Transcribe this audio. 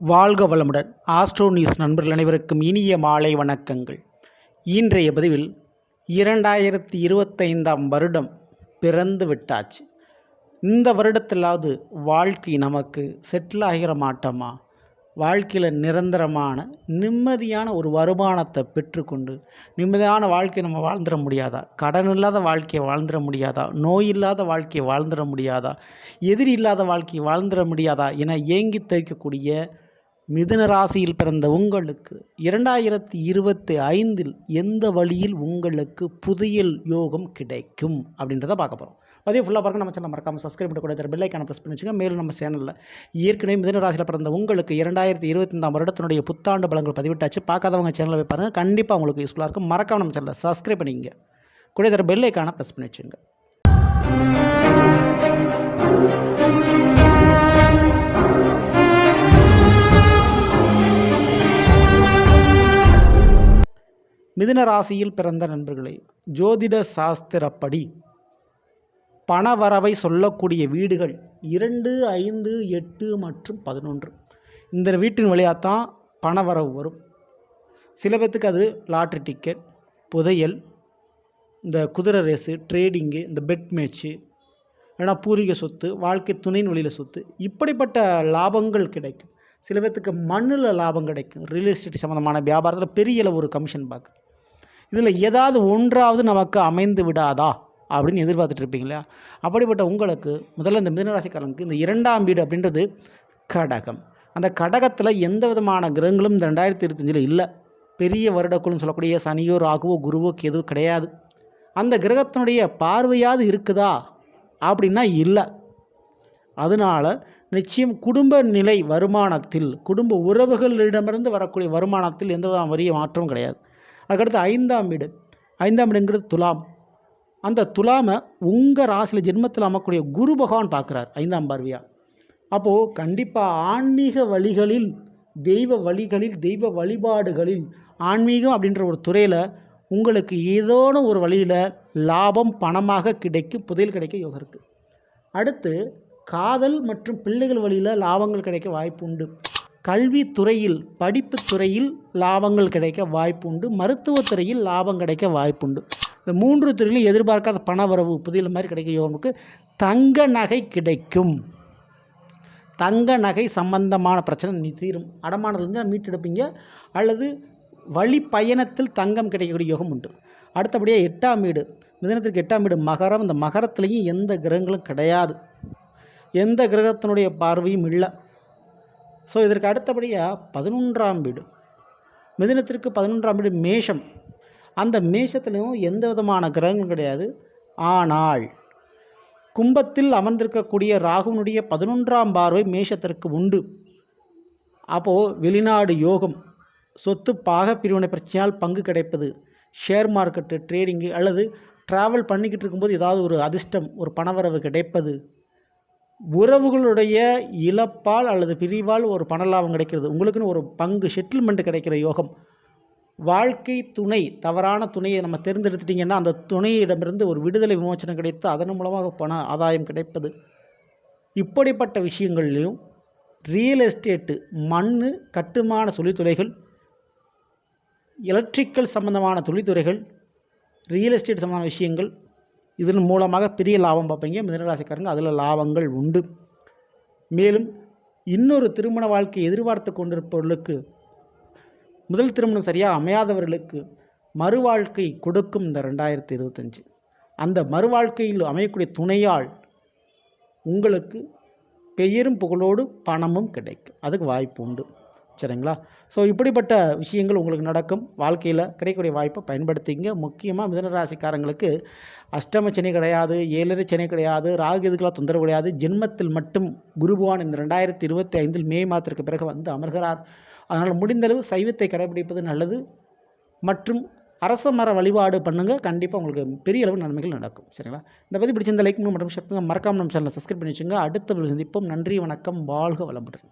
வாழ்க வளமுடன். Astro news நண்பர்கள் அனைவருக்கும் இனிய மாலை வணக்கங்கள். இன்றைய பதிவில் இரண்டாயிரத்தி இருபத்தைந்தாம் வருடம் பிறந்து விட்டாச்சு. இந்த வருடத்திலாவது வாழ்க்கை நமக்கு செட்டில் ஆகிற மாட்டோமா? வாழ்க்கையில் நிரந்தரமான நிம்மதியான ஒரு வருமானத்தை பெற்றுக்கொண்டு நிம்மதியான வாழ்க்கை நம்ம வாழ்ந்துட முடியாதா? கடன் இல்லாத வாழ்க்கையை வாழ்ந்துட முடியாதா? நோய் இல்லாத வாழ்க்கையை வாழ்ந்துட முடியாதா? எதிரி இல்லாத வாழ்க்கையை வாழ்ந்துட முடியாதா? என ஏங்கி தைக்கக்கூடிய மிதுன ராசியில் பிறந்த உங்களுக்கு இரண்டாயிரத்தி இருபத்தி ஐந்தில் எந்த வழியில் உங்களுக்கு புதியல் யோகம் கிடைக்கும் அப்படின்றத பார்க்க போகிறோம் பதிவு ஃபுல்லாக பாருங்க நம்ம சேனல் மறக்காமல் சப்ஸ்கிரைப் பண்ணக்கூடிய பெல்லைக்கான ப்ரெஸ் பண்ணி வச்சுங்க மேலும் நம்ம சேனலில் ஏற்கனவே மிதன ராசியில் பிறந்த உங்களுக்கு இரண்டாயிரத்தி இருபத்தைந்தாம் வருடத்தினுடைய புத்தாண்டு பலங்கள் பதிவிட்டாச்சு. பார்க்காதவங்க சேனலில் போய் பாருங்கள் கண்டிப்பாக உங்களுக்கு யூஸ்ஃபுல்லாக இருக்கும். மறக்காமல் நம்ம சேனலில் சப்ஸ்கிரைப் பண்ணிங்க கூட தர பெல்லைக்கான ப்ரெஸ் பண்ணி வச்சுங்க மிதுன ராசியில் பிறந்த நண்பர்களே ஜோதிட சாஸ்திரப்படி பணவரவை சொல்லக்கூடிய வீடுகள் இரண்டு ஐந்து எட்டு மற்றும் பதினொன்று. இந்த வீட்டின் வழியாக தான் பணவரவு வரும். சில பேர்த்துக்கு அது லாட்ரி டிக்கெட் புதையல் இந்த குதிரை ரேஸு ட்ரேடிங்கு இந்த பெட் மேட்ச்சு இல்லைனா பூர்வீக சொத்து வாழ்க்கை துணையின் வழியில் சொத்து இப்படிப்பட்ட லாபங்கள் கிடைக்கும். சில பேர்த்துக்கு மண்ணில் லாபம் கிடைக்கும். ரியல் எஸ்டேட் சம்மந்தமான வியாபாரத்தில் பெரிய அளவு ஒரு கமிஷன் பார்க்கு இதில் ஏதாவது ஒன்றாவது நமக்கு அமைந்து விடாதா அப்படின்னு எதிர்பார்த்துட்டு இருப்பீங்களா அப்படிப்பட்ட உங்களுக்கு முதல்ல இந்த மிதனராசிக்காரனுக்கு இந்த இரண்டாம் வீடு அப்படின்றது கடகம். அந்த கடகத்தில் எந்த விதமான கிரகங்களும் இந்த ரெண்டாயிரத்தி இருபத்தஞ்சில் இல்லை. பெரிய வருடக்குள்னு சொல்லக்கூடிய சனியோ ராகுவோ குருவோ கேதுவோ கிடையாது. அந்த கிரகத்தினுடைய பார்வையாவது இருக்குதா அப்படின்னா இல்லை. அதனால் நிச்சயம் குடும்ப நிலை வருமானத்தில் குடும்ப உறவுகளிடமிருந்து வரக்கூடிய வருமானத்தில் எந்த விதமான வரிய மாற்றமும் கிடையாது. அதுக்கடுத்து ஐந்தாம் வீடு. ஐந்தாம் வீடுங்கிறது துலாம். அந்த துலாமை உங்கள் ராசியில் ஜென்மத்தில் அமக்கூடிய குரு பகவான் பார்க்குறார் ஐந்தாம் பார்வையாக அப்போது கண்டிப்பாக ஆன்மீக வழிகளில் தெய்வ வழிகளில் தெய்வ வழிபாடுகளில் ஆன்மீகம் அப்படின்ற ஒரு துறையில் உங்களுக்கு ஏதோன ஒரு வழியில் லாபம் பணமாக கிடைக்கும் புதையல் கிடைக்க யோகம் இருக்குது அடுத்து காதல் மற்றும் பிள்ளைகள் வழியில் லாபங்கள் கிடைக்க வாய்ப்பு உண்டு. கல்வித்துறையில் படிப்பு துறையில் லாபங்கள் கிடைக்க வாய்ப்பு உண்டு மருத்துவத்துறையில் லாபம் கிடைக்க வாய்ப்புண்டு. இந்த மூன்று துறையிலும் எதிர்பார்க்காத பண வரவு புதிய மாதிரி கிடைக்க யோகமுக்கு தங்க நகை கிடைக்கும். தங்க நகை சம்பந்தமான பிரச்சனை தீரும். அடமானதுலேருந்து மீட்டெடுப்பீங்க. அல்லது வழி பயணத்தில் தங்கம் கிடைக்கக்கூடிய யோகம் உண்டு. அடுத்தபடியாக எட்டாம் வீடு. மிதனத்திற்கு எட்டாம் வீடு மகரம். இந்த மகரத்துலேயும் எந்த கிரகங்களும் கிடையாது. எந்த கிரகத்தினுடைய பார்வையும் இல்லை. ஸோ இதற்கு அடுத்தபடியாக பதினொன்றாம் வீடு. மிதினத்திற்கு பதினொன்றாம் வீடு மேஷம். அந்த மேஷத்துலேயும் எந்த விதமான கிரகங்களும் கிடையாது. ஆனால் கும்பத்தில் அமர்ந்திருக்கக்கூடிய ராகுனுடைய பதினொன்றாம் பார்வை மேஷத்திற்கு உண்டு. அப்போது வெளிநாடு யோகம். சொத்து பாக பிரிவினை பிரச்சனையால் பங்கு கிடைப்பது. ஷேர் மார்க்கெட்டு ட்ரேடிங்கு அல்லது ட்ராவல் பண்ணிக்கிட்டு இருக்கும்போது ஏதாவது ஒரு அதிர்ஷ்டம் ஒரு பணவரவு கிடைப்பது. உறவுகளுடைய இழப்பால் அல்லது பிரிவால் ஒரு பணலாபம் கிடைக்கிறது. உங்களுக்குன்னு ஒரு பங்கு செட்டில்மெண்ட் கிடைக்கிற யோகம். வாழ்க்கை துணை தவறான துணையை நம்ம தேர்ந்தெடுத்துட்டிங்கன்னா அந்த துணையிடமிருந்து ஒரு விடுதலை விமோச்சனம் கிடைத்து அதன் மூலமாக பண ஆதாயம் கிடைப்பது. இப்படிப்பட்ட விஷயங்கள்லையும் ரியல் எஸ்டேட்டு மண் கட்டுமான தொழில்துறைகள் எலக்ட்ரிக்கல் சம்மந்தமான தொழில்துறைகள் ரியல் எஸ்டேட் சம்பந்தமான விஷயங்கள் இதன் மூலமாக பெரிய லாபம் பார்ப்பீங்க. மிதனராசிக்காரங்க அதில் லாபங்கள் உண்டு. மேலும் இன்னொரு திருமண வாழ்க்கை எதிர்பார்த்து கொண்டிருப்பவர்களுக்கு முதல் திருமணம் சரியாக அமையாதவர்களுக்கு மறுவாழ்க்கை கொடுக்கும் இந்த ரெண்டாயிரத்தி இருபத்தஞ்சி. அந்த மறுவாழ்க்கையில் அமையக்கூடிய துணையால் உங்களுக்கு பெயரும் புகழோடு பணமும் கிடைக்கும். அதுக்கு வாய்ப்பு உண்டு. சரிங்களா? ஸோ இப்படிப்பட்ட விஷயங்கள் உங்களுக்கு நடக்கும். வாழ்க்கையில் கிடைக்கக்கூடிய வாய்ப்பை பயன்படுத்திங்க முக்கியமாக மிதனராசிக்காரங்களுக்கு அஷ்டம சனி கிடையாது ஏழரை சனி கிடையாது ராகு இதுக்கெல்லாம் தொந்தரவு கிடையாது. ஜென்மத்தில் மட்டும் குருபவான் இந்த ரெண்டாயிரத்தி இருபத்தி ஐந்தில் மே மாதத்திற்கு பிறகு வந்து அமர்கிறார். அதனால் முடிந்தளவு சைவத்தை கடைபிடிப்பது நல்லது. மற்றும் அரச மர வழிபாடு பண்ணுங்கள் கண்டிப்பாக உங்களுக்கு பெரிய அளவு நன்மைகள் நடக்கும். சரிங்களா? இந்த பற்றி பிடிச்சிருந்த லைக் மற்றும் ஷேர் மறக்காமல் நம்ம சேனலை சப்ஸ்கிரைப் பண்ணி வச்சுங்க அடுத்த சந்திப்போம். நன்றி வணக்கம். வாழ்க வளமுடன்.